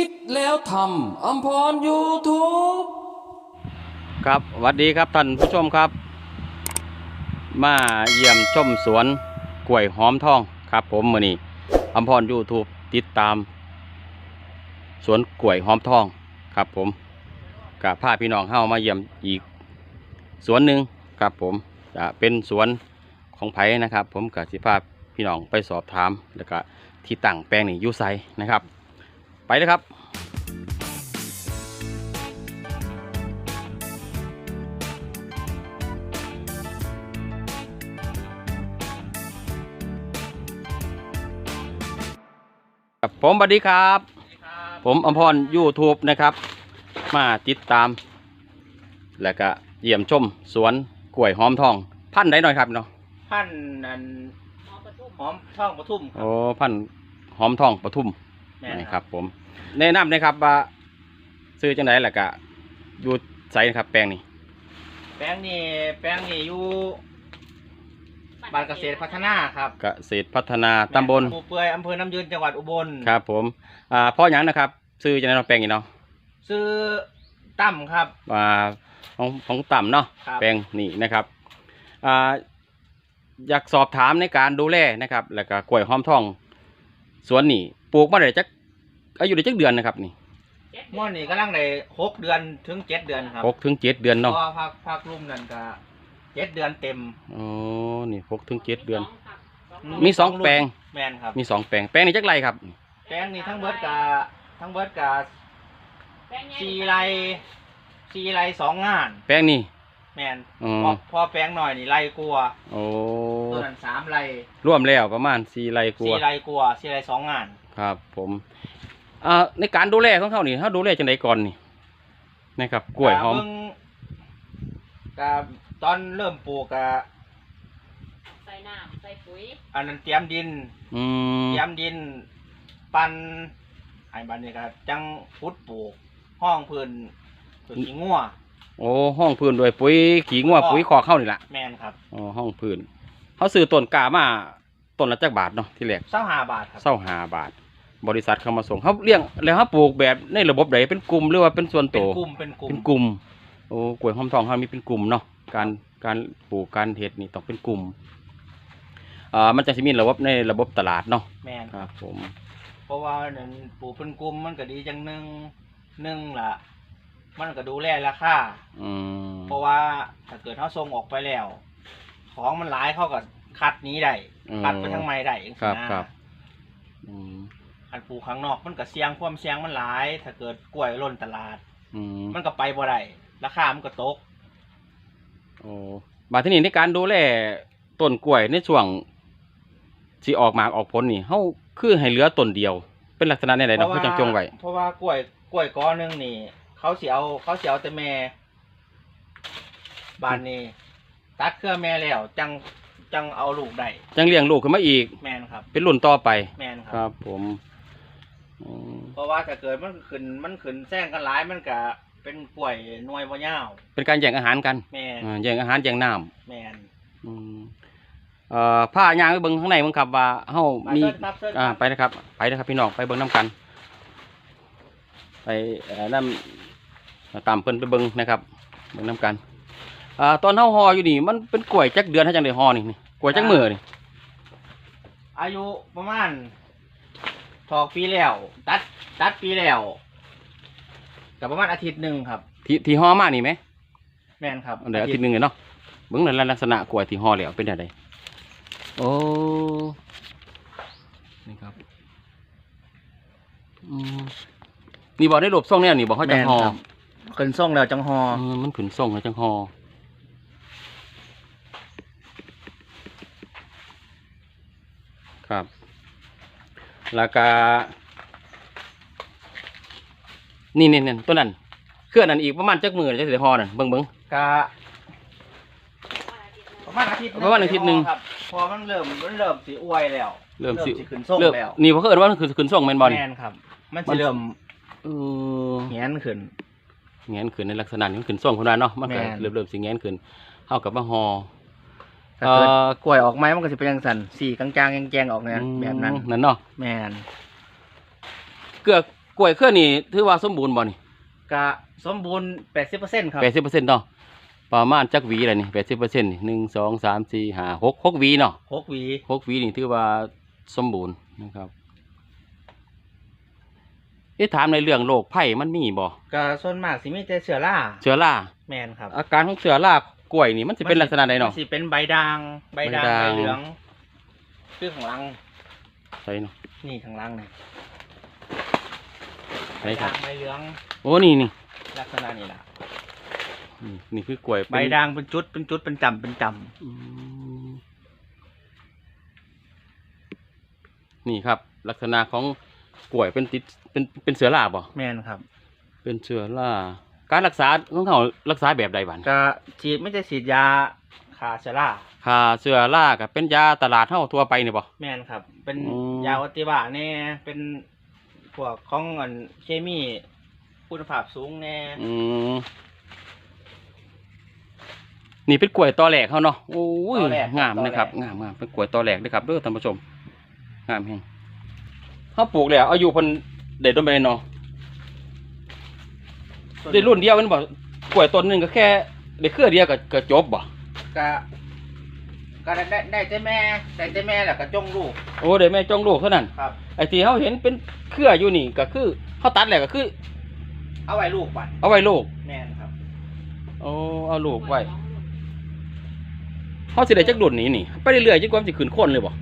คิดแล้วทำอัมพรยูทูบครับสวัสดีครับท่านผู้ชมครับ มาเยี่ยมชมสวนกล้วยหอมทองครับ ผมมือนี้อัมพรยูทูบติดตาม สวนกล้วยหอมทองครับ ผมกับพาพี่น้องเข้ามาเยี่ยมอีกสวนหนึ่งครับผมจะเป็นสวนของไผ่นะครับ ผมกับสิพาพพี่น้องไปสอบถามแล้วก็ที่ตั้งแปลงนี่อยูไซนะครับ ไปเลยครับครับผมสวัสดีครับ ผมอมพรยูทูบนะครับ มาติดตาม แล้วก็เยี่ยมชมสวนกล้วยหอมทอง พันธุ์ใดหน่อยครับเนาะพันนันหอมท่องปทุมครัโอ้บพันธุ์หอมทองปทุมแม่นนะคครัรับบผม แนะนำนะครับว่าซื้อจังไดแล้วก็อยู่ไสนะครับ แปลงนี้แป้งนี่แป้งนี่อยู่บ้านเกษตรพัฒนาครับเกษตรพัฒนาตำบลหมู่เปื่อยอำเภอน้ำยืนจังหวัดอุบลครับผมอ่าพ่อหยังนะครับ ซื้อจังไดเนาะแปลงนี้เนาะซื้อตั้มครับอ่าของของต่ำเนาะครับ แปลงนี่นะครับอ่าอยากสอบถามในการดูแลนะครับ แล้วก็กล้วยหอมทองสวนนี่ปลูกมาได้จัก อายุได้จักเดือนนะครับนี่ม่อนนี่กำลังได้หกเดือนถึงเจ็ดเดือนครับหกถึงเจ็ดเดือนเพเนาะราะว่าพักพักรุ่มนั่นก็เจ็ดเดือนเต็มอ๋อนี่หกถึงเจ็ดเดือน มีสองแปลงแมนครับมีสองแปลงแปลงนี่จักไรครับ แปลงนี่ทั้งเบิดกะทั้งเบิดกะสี่ไรสี่ไรสองงาน แปลงนี่แมนอ๋อพอพอแปลงหน่อยนี่ไรกลัวโอ้ตัวนั้นสามไรร่วมแล้วประมาณสี่ไรกลัวสี่ไรกลัวสี่ไรสองงาน ครับ ผม อ่าในการดูแลของเขานี่เขาดูแลจังไดก่อนนี่นะครับกล้วยหอมเบิ่งกะตอนเริ่มปลูกกะใส่น้ำใส่ปุ๋ยอันนั้นเตรียมดิน อืมเตรียมดิน ปันไอ้บันนี่ก็จังพุดปลูก ห้องพื้นพื้นขี้งัวโอ้ห้องพื้นด้วยปุ๋ยขี้งัวก็ปุ๋ยคอกเข้านี่แหละแมนครับอ๋อห้องพื้นเขาซื้อต้นกามาต้นละจักบาทเนาะที่แรกเศร้าหาบาทครับเศร้าหาบาท บริษัทเขามาส่งเขาเลี้ยงแล้วเขาปลูกแบบในระบบใดเป็นกลุ่มหรือว่าเป็นส่วนเป็โตนกลุ่มเป็นกลุ่มเป็นกลุ่มโอ้กล้วยหอมทองเขามีเป็นกลุ่มเนาะการการปลูกการเฮ็ดนี่ต้องเป็นกลุ่มอ่ามันจะสิมีระบบในระบบตลาดเนาะแมนครับผม เพราะว่านั่นปลูกเป็นกลุ่มมันก็ดีจังหนึ่งหนึ่งล่ะ มันก็ดูแลราคาอืมเพราะว่าถ้าเกิดเขาส่งออกไปแล้ว ของมันหลายเขาก็คัดหนี้ได้คัดไปทางไม้ได้เองครับนะครับอืม อันปลูกข้างนอกมันก็เสี่ยงความเสี่ยงมันหลาย ถ้าเกิดกล้วยล้นตลาด อืมมันก็ไปบ่ได้ราคามันก็ตก โอ้บาดที่นี่ในการดูแลต้นกล้วยในช่วงที่ออกหมากออกผลนี่เฮาคือให้เหลือต้นเดียว เป็นลักษณะไหนๆเนาะเพื่อจังจงไว้เพราะว่ากล้วยกล้วยก้อนหนึงนี่ เขาเสียเอาเขาเสียเอาแต่แม่บานนี้ตัดเครือแม่แล้ว จังจังเอาลูกได้จังเลี้ยงลูกขึ้นมาอีก แมนครับ เป็นรุ่นต่อไปแมนคครัรับ บผมอืม เพราะว่าถ้าเกิดมันขึ้นมันขึ้นแซงกันหลายมันก็เป็นกล้วยหน่วยบ่ยาวเป็นการแย่งอาหารกันแมนอ่าแย่งอาหารแย่งน้แมนำอืมเอ่อผ้ายางไปเบิ่งข้างในเบิ่งครับว่าเฮาไปมีเชิญครับเชิญอ่าครับไปนะครับ ไปนะครับพี่น้องไปเบิ่งน้ำกัน ไปเอ่อน้ำตามเพิ่นไปเบิ่งนะครับเบิ่งน้ำกันอ่าตอนเฮาห่ออยู่นี่มันเป็นกล้วยจักเดือนถ้าจังได้ห่อนี่นี่กล้วยจักมือนี่อายุประมาณ ถอกปีแล้ว ตัด ตัดปีแล้วกับประมาณอาทิตย์หนึ่งครับ ที่ที่ห่อมานี่ไหมแมนครับอันเดี๋ยวอาทิตย์หนึงเลยเนาะเบิ่งในลักษณะกล้วยที่ห่อแล้วเป็นยังไงโอ้นี่ครับอืมนี่บอกได้หลบซ่องเนี่ยนี่บอกเขาจะห่อขึ้นส่งแล้วจังฮอเออมันขืนส่งแล้วจังห่อครับ แล้วก็นี่นี่นี่ตัวนั้นเครื่องนั้นอีกประมาณจักมือจะเสียห่อนั่นเบิ่งเบิ่งกะประมาณอาทิตย์หนึ่งประมาณอาทิตย์หนึ่ง ครับพอมันเริ่มมันเริ่มสีอวยแล้วเริ่มสิขึ้นส่งเริ่มแล้วนี่เพราะเอิญว่ามันคือขืนส่งแมนบอลแมนครับ มันจะเริ่มเออแงนขึ้นแงนขืนในลักษณะนี้มันขืนส่งคนนั้นเนาะมันก็แม่น เริ่มเริ่มสิแงนขืนเท่ากับว่าห่อ ถ้าเกิดเอ่อ กล้วยออกไม้มันก็จะเป็นยังสันสีกลางๆแจงๆออกเนี่ยแบบนั้นนั่นเนาะแมนเกลือกล้วยเครือนี่ถือว่าสมบูรณ์บ่นี่ก็สมบูรณ์80%ครับแปดสิบเปอร์เซ็นต์เนาะประมาณจักหวีอะไรนี่แปดสิบเปอร์เซ็นต์นี่หนึ่งสองสามสี่ห้าหกหกหวีเนาะหกหวีหกหวีนี่ถือว่าสมบูรณ์นะครับเอ๊ะถามในเรื่องโรคไผ่มันมีบ่ก็ส่วนมากสิมีแต่เชื้อราเชื้อราแมนครับ อาการของเชื้อรา กล้วยนี่มันจะเป็นลักษณะใดเนาะ มัสิเป็นใบด่าง ใบด่างใบด่าง ใบเหลืองคือข้างหลัง ใช่เนาะนี่ข้างหลังนี่ใบใช่ครัด่าบงใบเหลืองโอ้นี่นี่ลักษณะนี้ล่ะนี่นี่คือกล้วยเป็นใบด่างเป็นจุดเป็นจุดเป็นจำเป็นจอืมนี่ครับ ลักษณะของกล้วยเป็นติดเป็นเป็นเชื้อราบ่ำแมนครับ เป็นเชื้อรา การรักษาของเขารักษาแบบใดบ้างก็ฉีดไม่ได้ฉีดยาฆ่าเชื้อราค่าเชื้อรากับเป็นยาตลาดเท่าทั่วไปนี่บ่ แมนครับ เป็นอืม ยาวัติบาแน่เป็นพวกของอันเคมีคุณภาพสูงแน่อืมนี่เป็นกล้วยตอแหลกเขาเนาะโอ้ยตอแหลกงามนะครับตอแหลก งามงามเป็นกล้วยตอแหลกด้วยครับเด้อท่านผู้ชมงามแฮงเขาปลูกแล้วอายุเพิ่นเด็ดต้นไปเนาะ ได้รุ่นเดียวแมันบ่กล้วยต้นหนึงก็แค่ได้เครือเดียวก็ก็จบบ่ก็ก็ได้ได้ได้แต่แม่ได้แต่แม่แล้วก็จงลูกโอ้ได้แม่จ้องลูกเท่านั้นครับ ไอ้ที่เขาเห็นเป็นเครืออยู่นี่ก็คือเขาตัดแล้วก็คือ เอาไว้ลูกปัดเอาไว้ลูกแม่นครับโอ้เอาลูกไว้เขาสิได้จักรุ่นนี้นี่ไปเรื่อยๆจนกว่ามันสิขึ้นโคนเลยบ่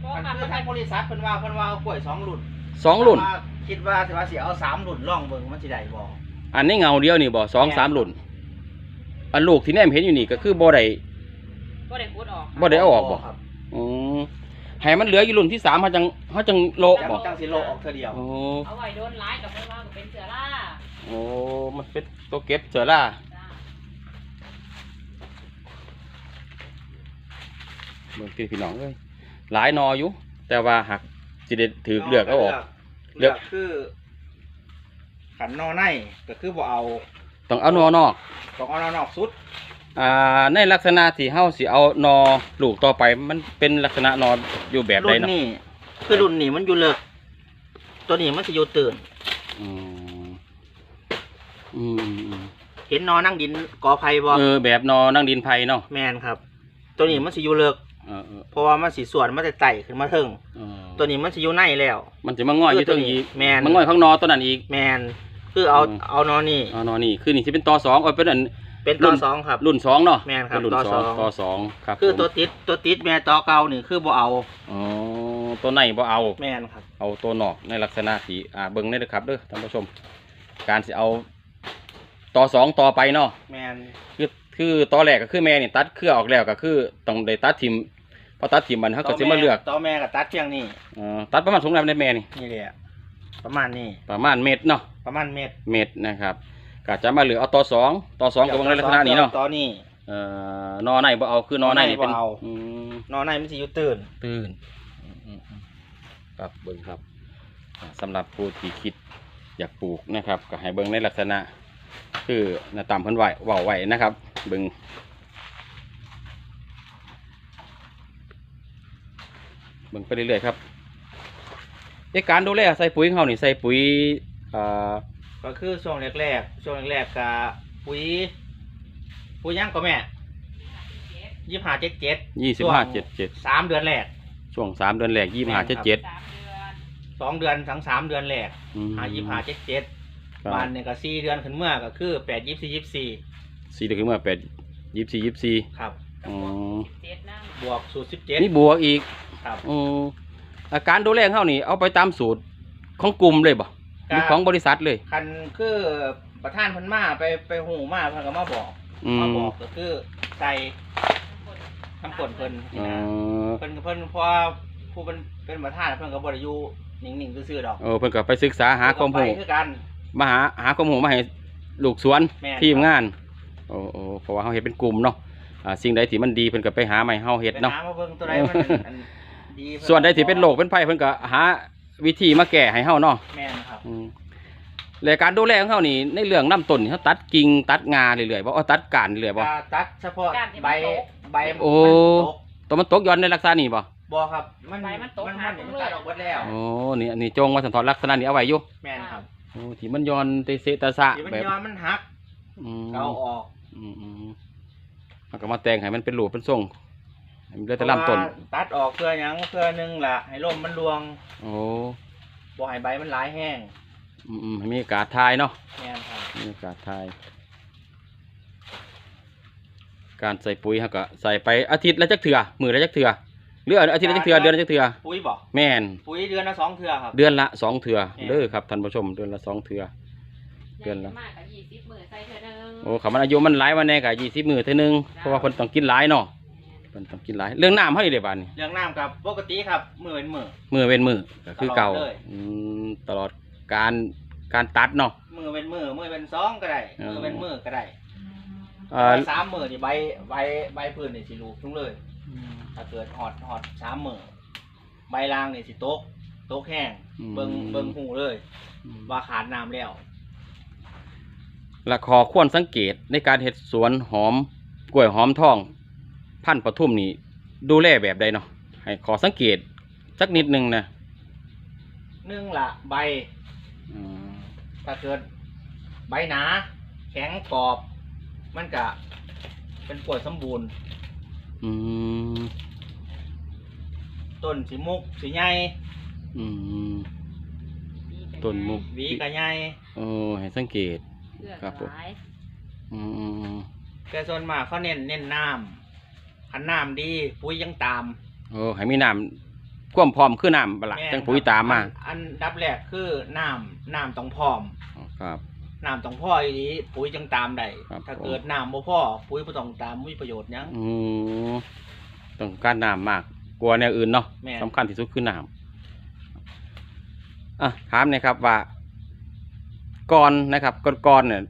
เพราะมันมันคือทางบริษัทเพิ่นว่าเพิ่นว่าเอากล้วยสองรุ่นสองรุ่น แต่ว่าคิดว่าสิว่าสิเอาสามรุ่นลองเบิ่งมันสิได้บ่ อันนี้เงาเดียวนี่บ่สองสามรุ่นอันลูกที่แนมเห็นอยู่นี่ก็คือบ่ได้ก็ได้พูดออกบ่ได้เอาออกบ่ครับอืมให้มันเหลืออยู่รุ่นที่สามเขาจังเขาจังโลจังบ่จังสิโลออกเทื่อเดียวโอ้เอาไว้โดนร้ายกับเพื่อนว่าก็เป็นเสือล่าโอ้มันเป็นตัวเก็บเสือล่าจ้าเบิ่งพี่พี่น้องเอ้ยหลายหนออยู่แต่ว่าหักสิได้ถือเลือกเอาออกเลืเลืออกกคือ ขันนอในก็คือบ่เอาต้องเอาหนอนอกต้องเอานอนอกสุดอ่าในลักษณะที่เฮาสิเอานอลูกต่อไปมันเป็นลักษณะนออยู่แบบใดรุ่นเนาะนี้คือรุ่นนี้มันอยู่เลิกตัวนี้มันสิอยู่ตื่น อืมอืมอืมอืมเห็นนอนั่งดินกอไผ่บ่เออแบบนอนั่งดินไผ่เนาะแม่นครับ ตัวนี้มันสิอยู่เลิกเออเออเพราะว่ามันสิส่วนมันจะไต่ขึ้นมาเทิงเออตัวนี้มันสิอยู่ในแล้ว มันจะมาง่อยอยู่ตรงอีกแม่น มันง่อยข้างนอตัวนั้นอีก แมน คือเอาอืม เอานอนี่อ๋อนอนี่คือนี่สิเป็นตอสองเอาเป็นอัน เป็นรุ่ตัวนสองครับ รุ่นสองเนาะแม่นครับเป็นรุ่นต่อสองสอง ต่อสองครับคือผมตัวติดตัวติดแม่ต่อเก่านี่คือบ่เอาอ๋อตัวไหนบ่เอา แมนครับ เอาตัวนอกในลักษณะที่อ่าเบิ่งได้เลยครับเด้อท่านผู้ชม การสิเอาต่อสองต่อไปเนาะแมนคือคือตอแรกก็คือแม่นี่ตัดเครือออกแล้วก็คือต้องได้ตัดทิมพอตัดทิมมันเขาก็จะมาเลือกต่อแม่กับตัดเพียงนี่เอ่อตัดประมาณสูงแล้วในแม่นี่นี่แหละ ประมาณนี้ ประมาณเม็ดเนาะประมาณเม็ดเม็ดนะครับก็จะมาเหลือเอาต่อสองต่อสองกับในลักษณะนี้เนาะต่อนี่เอ่อนอในบ่เอาคือนอในนี่เป็นนอในบ่เอาอืมนอในมันสิอยู่ตื่นตื่นอืมอืมอืมครับเบิ่งครับอ่าสำหรับผู้ที่คิดอยากปลูกนะครับ ก็ให้เบิ่งในลักษณะ คือหน้าตามเพิ่นไหวเว้าไว้นะครับ เบิ่งเบิ่งไปเรื่อยๆครับ ในการดูแลใส่ปุ๋ยของเขานี่ใส่ปุ๋ยอ่าก็คือช่วงแรกๆช่วงแรกๆกับปุ๋ยปุ๋ยหยังก็แม่ยี่ห้าเจ็ดเจ็ดยี่สิบห้าเจ็ดเจ็ดสามเดือนแรก ช่วงสามเดือนแรกยี่สิบห้าเจ็ดเจ็ดสามเดือนสองเดือนทั้งสามเดือนแรกหายี่ห้าเจ็ดเจ็ดครับวันเนี่ยก็สี่เดือนขึ้นเมื่อก็คือแปดยี่สี่ยี่สี่สี่เดือนขึ้นมาแปดยี่สิบสี่ยี่สิบสี่ครับอืมเจ็ดนั่งบวกสูตรสิบเจ็ดนี่บวกอีกครับ อืม อาการดูแลของเขานี่เอาไปตามสูตรของกลุ่มเลยบ่หรือของบริษัทเลย คันคือประธานเพันมาไปไปหูมาเพิ่นก็มาบอกอืมามบอกก็คือใส่น้ำกลเพิ่นเอนี่นะอเพิ่นเพิ่นเพราะว่าผู้เป็นเป็นประธานเพิ่นก็บ่ได้อยู่นิ่งๆซื่อๆดอกเออเพิ่นก็ไปศึกษาหาความเพิ่นรู้ก็ไปคือกัน มาหาหาความรู้มาให้ลูกสวนแม่น ทีมงานโอ้โอ้เพราะว่าเฮาเฮ็ดเป็นกลุ่มเนาะอ่าสิ่งใดที่มันดีเพิ่นก็ไปหามาให้เฮาเฮ็ดไปเนาะหามาเบิ่งตัวใดมันอัน ดีเพิ่ส่วนใดที่เป็นโรคเป็นภัยเพิ่นก็หาวิธีมาแก้ให้เฮาเนาะแม่นครับอืมและการดูแลของเขานี่ในเรื่องน้ำต้นนี่เขาตัดกิ่งตัดงาเรื่อยๆบ่เอาตัดก้านเรื่อยๆบ่ก็ตัดเฉพาะใบใบมันโอ้ ตกตัวมันตกย้อนในลักษณะนี้บ่บ่ครับมันใบมันตกมันหามันตรงมันเลยตัดออกหมดแล้ว โอ้นี่อันนี้จงว่าสันทอนลักษณะนี้เอาไว้อยู่แม่นครับโอ้ที่มันย้อนเตเสตะสะที่มันแบบย้อนมันหักอืม เอาออก อืมอืมมันก็มาแต่งให้มันเป็นรูปเป็นทรงให้ มันเหลือแต่ลำต้น เพราะว่าตัดออกเพื่อหยังเพื่อหนึงล่ะ ให้ลมมันรวงโอ้บ่ให้ใบมันหลายแห้งอืมอืมให้มีอากาศทายเนาะ แม่นครับมีอากาศทาย การใส่ปุ๋ยฮะก็ใส่ไปอาทิตย์ละจักเถื่อมือละจักเถื่อหรืออาทิตย์ละจักเถื่อเดือนละจักเถื่อปุ๋ยบ่แม่น ปุ๋ยเดือนละสองเทื่อครับ เดือนละสองเถื่อแม่นเด้อครับท่านผู้ชมเดือนละสองเถื่อ เดือนละ มากกับยี่สิบหมื่นใส่เธอหนึ่งโอ้ขามันอายุมันหลายวันแน่กะยี่สิบมือเท่านึงเพราะว่าคนต้องกินหลายเนาะ คนต้องกินหลายเรื่องน้ำเฮานี่เด้บาดนี้เรื่องน้ำกับปกติครับมือเป็นมือ มือเป็นมือก็คือเก่าตลอดเลย อืมตลอดการการตัดเนาะ มือเป็นมือมือเป็นสองก็ได้อ๋อมือเป็นมือก็ได้เอ่อสามมือนี่ใบใบใบพื้นนี่สิลูกทุงเลย ถ้าเกิดหอดหอดสามมือใบลางนี่สิโต๊กโต๊กแห้งเบิงเบิงหูเลย ว่าขาดน้ำแล้ว และขอควรสังเกตในการเห็ดสวนหอมกล้วยหอมทอง พันธุ์ปทุมนี่ดูแลแบบใดเนาะให้ขอสังเกตสักนิดหนึงนะหนึ่งละใบอืมถ้าเกิดใบหนา แข็งกรอบ มันกะเป็นกล้วยสมบูรณ์ อืมต้นสีมุกสีใหญ่อืม ต้นมุก หวีกะใหญ่เออให้สังเกตเลือกครับผมหลายอืมแต่ส่วนมากเขาเน้นเน้นน้ำ ขันน้ำดีปุ๋ยยังตาม โอ้ให้มีน้ำความพร้อมคือน้ำบละแม่นจังปุ๋ยตามมาอันอันดับแรกคือน้ำน้ำต้องพร้อมครับ น้ำต้องพ่ออีนี้ปุ๋ยจังตามได้ครับ ถ้าผมเกิดน้ำบ่พ่อปุ๋ยบ่ต้องตามมีประโยชน์หยัง อืมต้องการน้ำมาก กลัวาแนวอื่นเนาะแม่น สำคัญที่สุดคือน้ำอะถามหนะครับว่าก่อนนะครับก่อนก่อนเนี่ย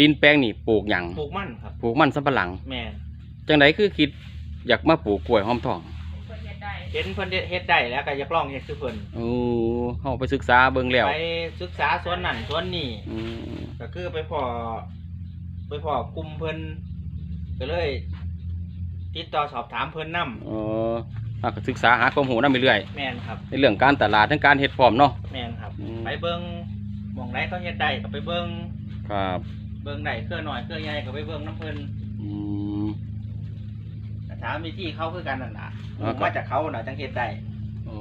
ดินแปลงนี่ปลูกหยังปลูกมันครับ ปลูกมันสำปะหลัง แม่นจังไดคือคิด อยากมาปลูกกล้วยหอมทองเพิ่นเฮ็ดได้เห็นเพิ่นเฮ็ดได้แล้วก็อยากลองเฮ็ดคือเพิ่นโอ้เฮาไปศึกษาเบิ่งแล้วไปศึกษาสวนนั่นสวนนี่อืมก็คือไปพ่อไปพ่อกลุ่มเพิ่นก็เลย ติดต่อสอบถามเพิ่นนํเออเฮาก็ศึกษาหาความรู้นำเรื่อยแม่นครับๆในเรื่องการตลาดทั้งการเฮ็ดพร้อมเนาะ แม่นครับ อืม ไปเบิ่งหม่องไหนเขาเฮ็ดได้ก็ไปเบิ่งครับ เบิ่งได้เครือน้อยเครือใหญ่ก็ไปเบิ่งน้ำเพิ่นอืมแต่ ถามวิธีเขาคือกันนั่นล่ะอ่าครับ มาจากเขาน่ะจังเฮ็ดได้โอ้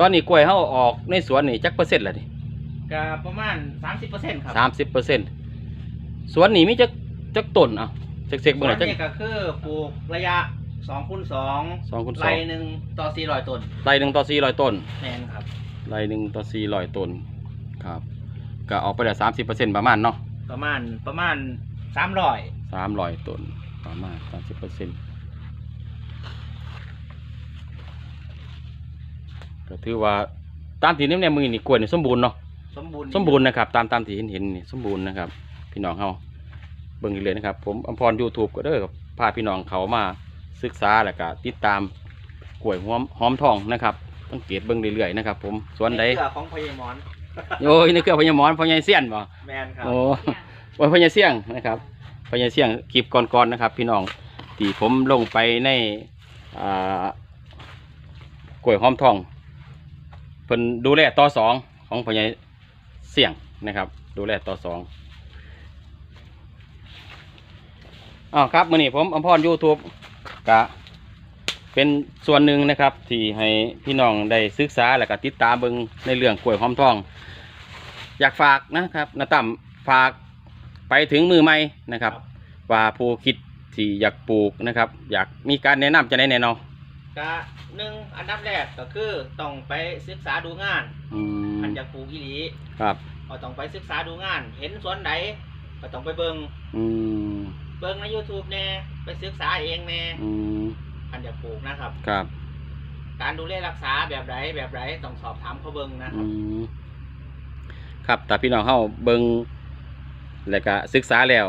ตอนนี้กล้วยเฮาออกในสวนนี่จักเปอร์เซ็นต์ละนี่ก็ประมาณ 30%ครับสามสิบเปอร์เซ็นต์สวนนี่มีจักจักต้นอะจักเสกส่เบิ่วงหนน่อยจักนี้ก็คือปลูกระยะ2คูณ2สองคูณสไรองหนึ่งต่อ 400ต้นไร่หนึ่งต่อสี่ร้อยต้นแม่นครับ ไร่หนึ่งต่อสี่ร้อยต้นครับก็ออกไปแล้วสามสิบเปอร์เซ็นต์ประมาณเนาะประมาณประมาณ300สามร้อยต้น ประมาณสามสิบเปอร์เซ็นต์ก็ถือว่าตามที่นี่ในมือนี่กล้วยนี่สมบูรณ์เนาะสมบูรณ์สมบูรณ์นะครับ ตามตามที่เห็นเห็นนี่สมบูรณ์นะครับ พี่น้องเฮาเบิ่งเลยนะครับ ผมอมพรยูทูบก็เด้อครับพาพี่น้องเขามาศึกษาแล้วก็ติดตามกล้วยหอมหอมทองนะครับสังเกตเบิ่งเรื่อยๆนะครับ ผมสวนใดเสื้อของพญามอนโอ้ยนี่คือพญามอนพญายเสี้ยนบ่แมนครับโอ้โอ้ยพญายเสี้ยงนะครับ พญาเสี้ยงคลิปก่อนๆนะครับ พี่น้องที่ผมลงไปในกล้วยหอมทองเพิ่นดูแลต่อสองของพญาเสี้ยงนะครับ ดูแลต่อสองอ้าวครับมื่อนี้ผมอมพรยูทูบกะเป็นส่วนหนึ่งนะครับ ที่ให้พี่น้องได้ศึกษาและก็ติดตามเบิงในเรื่องกล้วยหอมทอง อยากฝากนะครับนาตั้มฝาก ไปถึงมือใหม่นะครับว่าผู้คิดที่อยากปลูกนะครับ อยากมีการแนะนำจะได้แน่นอนก็หนึ่งอันดับแรกก็คือต้องไปศึกษาดูงานอืมอันอยากปลูกอีหลีครับก็ต้องไปศึกษาดูงาน เห็นสวนไหนก็ต้องไปเบิงอืมเบิงใน YouTube แน่ไปศึกษาเองแน่อืมอันอยากปลูกนะครับ ครับการดูแลรักษาแบบไรแบบไรต้องสอบถามเขาเบิงนะคอืรับมครับแต่พี่น้องเฮาเบิง แล้วก็ศึกษาแล้ว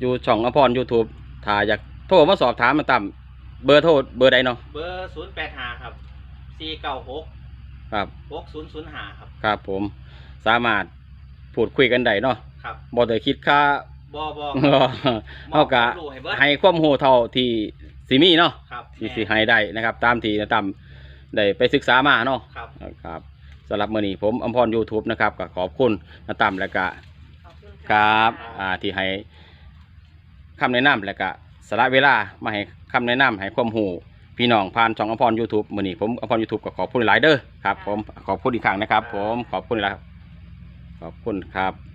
อยู่ช่องอภร YouTube ถ้าอยากโทรมาสอบถามมาตั้มเบอร์โทรเบอร์ใดเนาะเบอร์0 8 5ครับ4 9 6ครับ6 0 0 5ครับ ครับผมสามารถพูดคุยกันได้เนาะครับบ่ได้คิดค่าบอบอเฮากะรู้ให้เบิดให้ความรู้เท่าที่สิมีเนาะครับที่แม่สิให้ได้นะครับ ตามที่นะตั้มได้ไปศึกษามาเนาะครับครับสำหรับมื้อนี้ผมอมพร YouTube นะครับก็ขอบคุณนาตามและก็ขอบ ครับอ่าที่ให้คำแนะนำและก็สละเวลามาให้คำแนะนำให้ความหูพี่น้องผ่านช่องอภรยูทูบมือนี้ผมอภรยูทูบก็ขอบคุณหลายเด้อครับผมขอบคุณอีกครั้งนะครับ ผมขอบคุณแล้วขอบคุณครับ